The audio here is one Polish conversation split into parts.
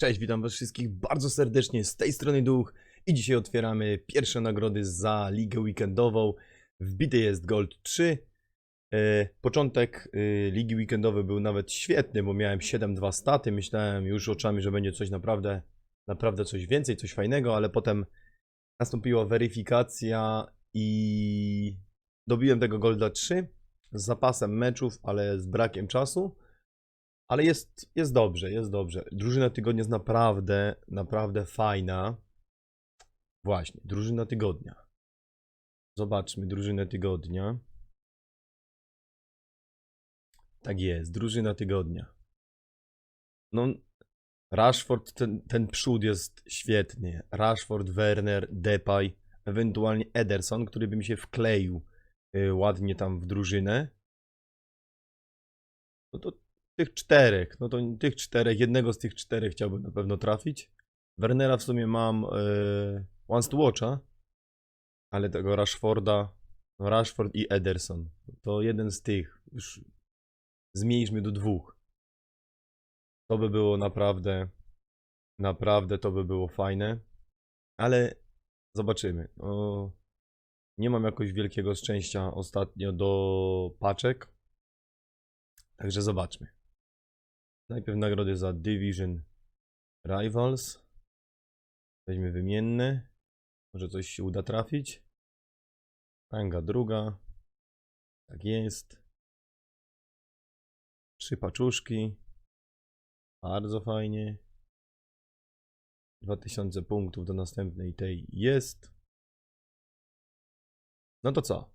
Cześć, witam was wszystkich bardzo serdecznie z tej strony Duch i dzisiaj otwieramy pierwsze nagrody za ligę weekendową. Wbity jest Gold 3. E, początek e, ligi weekendowej był nawet świetny, bo miałem 7-2 staty. Myślałem już oczami, że będzie coś naprawdę, naprawdę coś więcej, coś fajnego, ale potem nastąpiła weryfikacja i dobiłem tego Golda 3 z zapasem meczów, ale z brakiem czasu. Ale jest, jest dobrze, jest dobrze. Drużyna tygodnia jest naprawdę, naprawdę fajna. Właśnie, drużyna tygodnia. Zobaczmy drużynę tygodnia. Tak jest, drużyna tygodnia. No, Rashford, ten, ten przód jest świetny. Rashford, Werner, Depay, ewentualnie Ederson, który by mi się wkleił y, ładnie tam w drużynę. No to tych czterech, no to tych czterech, jednego z tych czterech chciałbym na pewno trafić. Wernera w sumie mam e, Once to Watcha, ale tego Rashforda, Rashford i Ederson, to jeden z tych, już zmniejszmy do dwóch. To by było naprawdę, naprawdę to by było fajne, ale zobaczymy. No, nie mam jakoś wielkiego szczęścia ostatnio do paczek, także zobaczmy. Najpierw nagrody za Division Rivals. Weźmy wymienne. Może coś się uda trafić. Ranga druga. Tak jest. Trzy paczuszki. Bardzo fajnie. 2000 punktów do następnej tej jest. No to co?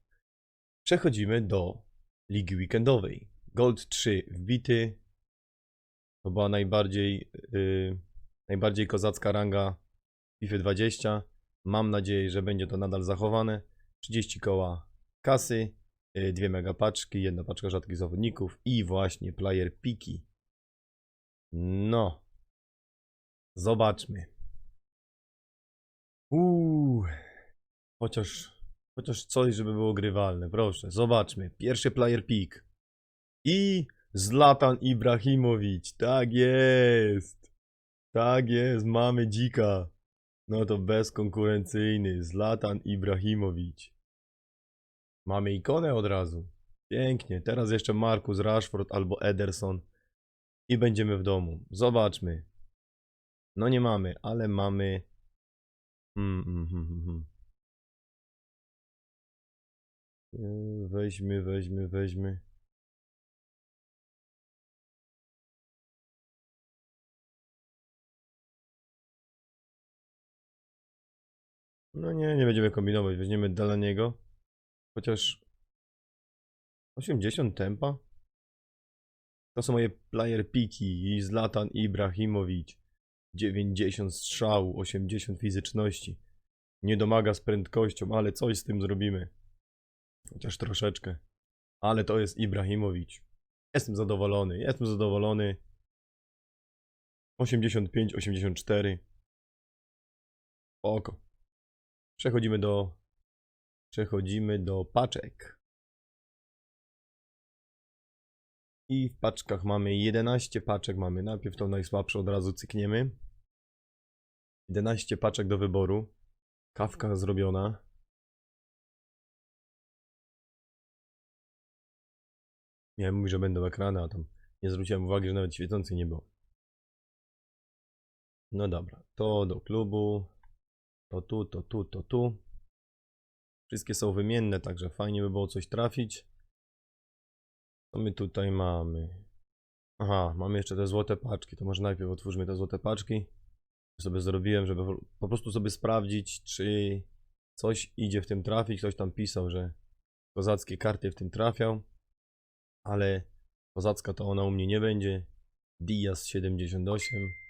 Przechodzimy do ligi weekendowej. Gold 3 wbity, to była najbardziej, yy, najbardziej kozacka ranga FIFA 20. Mam nadzieję, że będzie to nadal zachowane. 30 koła kasy, yy, dwie mega paczki, jedna paczka rzadkich zawodników i właśnie player piki. No. Zobaczmy. Uuu. Chociaż, chociaż coś, żeby było grywalne. Proszę, zobaczmy. Pierwszy player pick. I Zlatan Ibrahimowicz, tak jest. Tak jest, mamy dzika. No to bezkonkurencyjny, Zlatan Ibrahimowicz. Mamy ikonę od razu. Pięknie. Teraz jeszcze Markus Rashford albo Ederson. I będziemy w domu. Zobaczmy. No nie mamy, ale mamy... Mm, mm, mm, mm, Weźmy, weźmy, weźmy. No nie, nie będziemy kombinować. Weźmiemy Delaniego. Chociaż 80 tempa. To są moje player piki i Zlatan Ibrahimowicz. 90 strzału, 80 fizyczności. Nie domaga z prędkością, ale coś z tym zrobimy. Chociaż troszeczkę. Ale to jest Ibrahimowicz. Jestem zadowolony, jestem zadowolony. 85, 84. Oko. Przechodzimy do. Przechodzimy do paczek. I w paczkach mamy 11 paczek. Mamy najpierw tą najsłabszą od razu cykniemy. 11 paczek do wyboru. Kawka zrobiona. Miałem mówić, że będą ekrany, a tam nie zwróciłem uwagi, że nawet świecących nie było. No dobra, to do klubu. To tu, to tu, to tu. Wszystkie są wymienne, także fajnie by było coś trafić. Co my tutaj mamy? Aha, mamy jeszcze te złote paczki. To może najpierw otwórzmy te złote paczki. Sobie zrobiłem, żeby po prostu sobie sprawdzić, czy coś idzie w tym trafić. Ktoś tam pisał, że kozackie karty w tym trafiał. Ale kozacka to ona u mnie nie będzie. Diaz 78.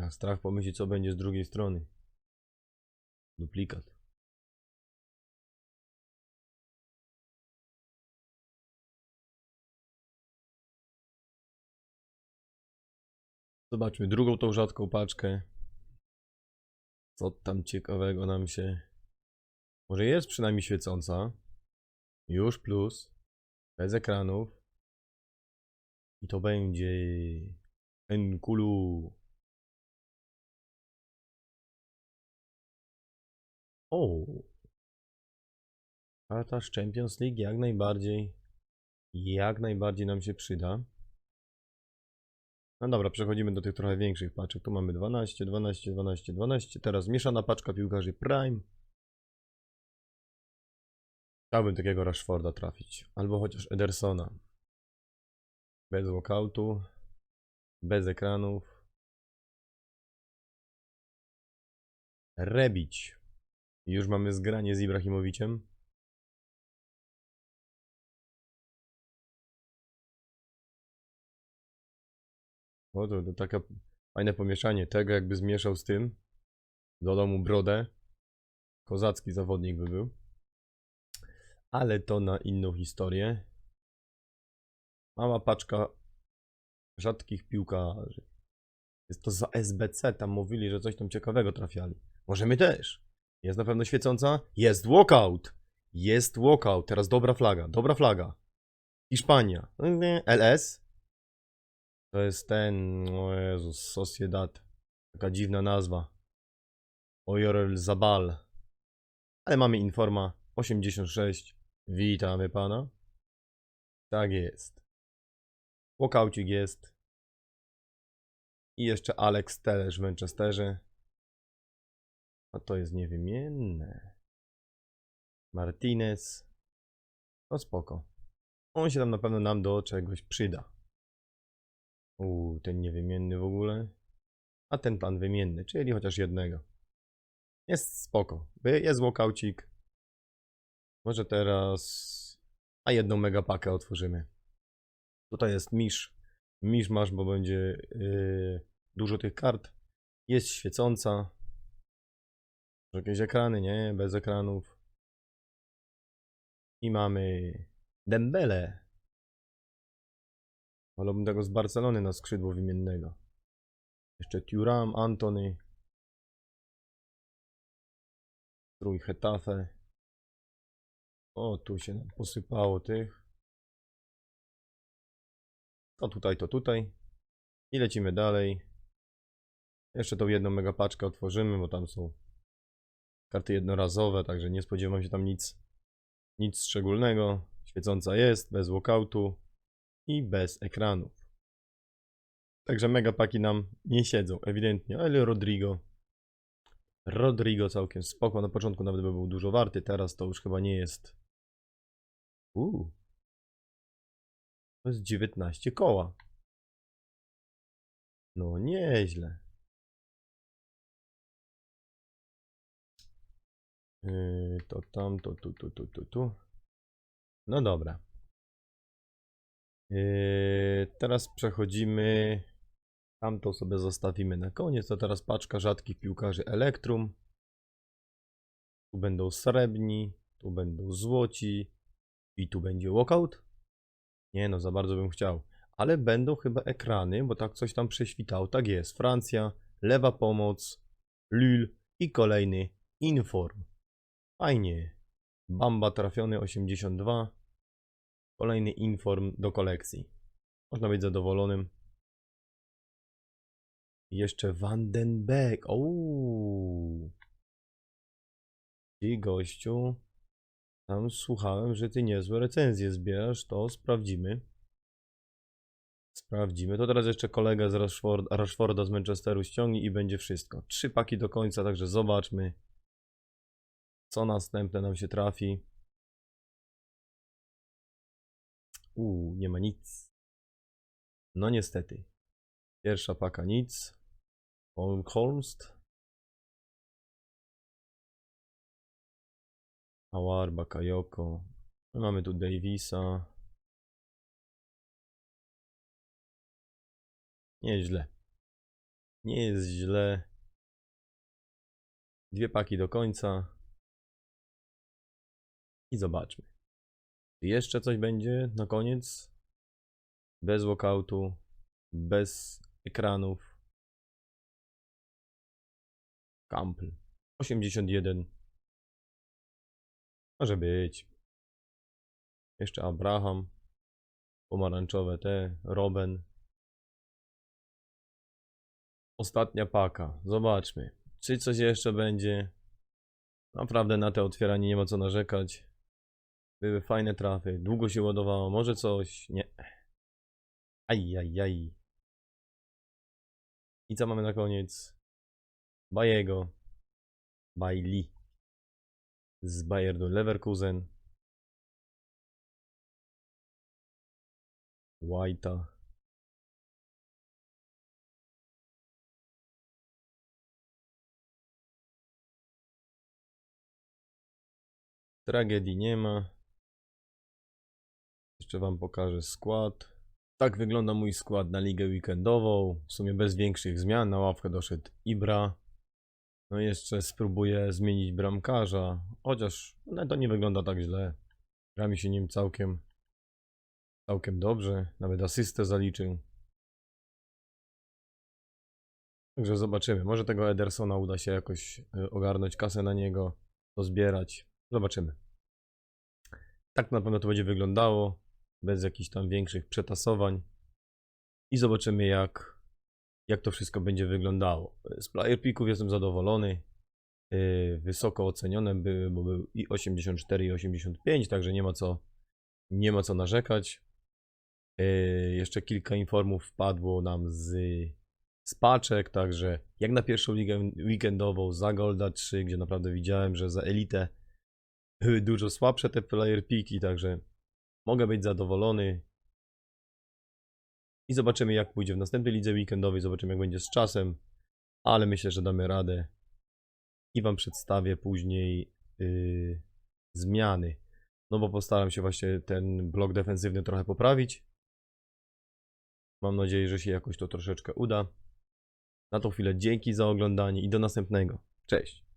Tak, strach pomyśleć, co będzie z drugiej strony. Duplikat. Zobaczmy drugą tą rzadką paczkę. Co tam ciekawego nam się... Może jest przynajmniej świecąca. Już plus. Bez ekranów. I to będzie... Enkulu. O. Karta z Champions League jak najbardziej. Jak najbardziej nam się przyda. No dobra, przechodzimy do tych trochę większych paczek. Tu mamy 12, 12, 12, 12. Teraz mieszana paczka piłkarzy Prime. Chciałbym takiego Rashforda trafić. Albo chociaż Edersona. Bez walkoutu. Bez ekranów. Rebić. Już mamy zgranie z Ibrahimowiciem. O, to, to takie fajne pomieszanie tego, jakby zmieszał z tym. Dodał mu brodę. Kozacki zawodnik by był. Ale to na inną historię. Mała paczka rzadkich piłkarzy. Jest to za SBC, tam mówili, że coś tam ciekawego trafiali. Możemy też. Jest na pewno świecąca? Jest walkout! Jest walkout. Teraz dobra flaga, dobra flaga. Hiszpania. LS? To jest ten, o Jezus, Sociedad. Taka dziwna nazwa. Oyorel Zabal. Ale mamy informa 86. Witamy pana. Tak jest. Walkoucik jest. I jeszcze Alex Telesz w Manchesterze. A to jest niewymienne. Martinez. No spoko. On się tam na pewno nam do czegoś przyda. Uuu, ten niewymienny w ogóle. A ten pan wymienny, czyli chociaż jednego. Jest spoko. Jest walkoucik. Może teraz... A jedną megapakę otworzymy. Tutaj jest misz. Misz masz, bo będzie yy, dużo tych kart. Jest świecąca. Jakieś ekrany, nie? Bez ekranów. I mamy Dembele. Wolałbym tego z Barcelony na skrzydło wymiennego. Jeszcze Thuram, Antony. Trój Hetafe. O, tu się nam posypało tych. To tutaj, to tutaj. I lecimy dalej. Jeszcze tą jedną megapaczkę otworzymy, bo tam są karty jednorazowe, także nie spodziewam się tam nic, nic szczególnego. Świecąca jest, bez walkoutu i bez ekranów. Także megapaki nam nie siedzą, ewidentnie, ale Rodrigo. Rodrigo całkiem spoko, na początku nawet by był dużo warty, teraz to już chyba nie jest. Uuu. To jest 19 koła. No nieźle. Yy, to tam, to tu, tu, tu, tu, tu. No dobra. Yy, teraz przechodzimy. Tamto sobie zostawimy na koniec. To teraz paczka rzadkich piłkarzy Elektrum. Tu będą srebrni, tu będą złoci i tu będzie walkout. Nie no, za bardzo bym chciał. Ale będą chyba ekrany, bo tak coś tam prześwitało. Tak jest. Francja, lewa pomoc, Lille i kolejny Inform. Fajnie. Bamba trafiony 82. Kolejny Inform do kolekcji. Można być zadowolonym. I Jeszcze Vandenberg. Ouu. Ty gościu. Tam słuchałem, że ty niezłe recenzje zbierasz. To sprawdzimy. Sprawdzimy. To teraz jeszcze kolega z Rashford, Rashforda z Manchesteru ściągnie i będzie wszystko. Trzy paki do końca, także zobaczmy. Co następne nam się trafi. Uuu, nie ma nic. No niestety. Pierwsza paka nic. Holmst. Awar, Bakayoko. No, Mamy tu Davisa. Nieźle. Nie jest źle. Dwie paki do końca. I zobaczmy. Czy jeszcze coś będzie na koniec? Bez walkoutu, bez ekranów. Campbell. 81. Może być. Jeszcze Abraham. Pomarańczowe te. Robben. Ostatnia paka. Zobaczmy. Czy coś jeszcze będzie? Naprawdę na te otwieranie nie ma co narzekać. Były fajne trafy. Długo się ładowało. Może coś? Nie. Ajajaj. I co mamy na koniec? Bajego. Bailey. Z Bayernu Leverkusen. White'a. Tragedii nie ma. Jeszcze wam pokażę skład. Tak wygląda mój skład na ligę weekendową. W sumie bez większych zmian. Na ławkę doszedł Ibra. No i jeszcze spróbuję zmienić bramkarza. Chociaż no, to nie wygląda tak źle. Gra mi się nim całkiem całkiem dobrze. Nawet asystę zaliczył. Także zobaczymy. Może tego Edersona uda się jakoś y, ogarnąć kasę na niego, pozbierać. Zobaczymy. Tak na pewno to będzie wyglądało. Bez jakichś tam większych przetasowań. I zobaczymy jak, jak to wszystko będzie wyglądało. Z player picków jestem zadowolony. Yy, Wysoko ocenione były, bo był i 84 i 85, także nie ma co, nie ma co narzekać. Yy, Jeszcze kilka informów wpadło nam z, z paczek, także jak na pierwszą ligę weekendową za Golda 3, gdzie naprawdę widziałem, że za Elitę były dużo słabsze te player piki, także mogę być zadowolony. I zobaczymy jak pójdzie w następnej lidze weekendowej, zobaczymy jak będzie z czasem, ale myślę, że damy radę. I Wam przedstawię później yy, zmiany. No bo postaram się właśnie ten blok defensywny trochę poprawić. Mam nadzieję, że się jakoś to troszeczkę uda. Na tą chwilę dzięki za oglądanie i do następnego. Cześć.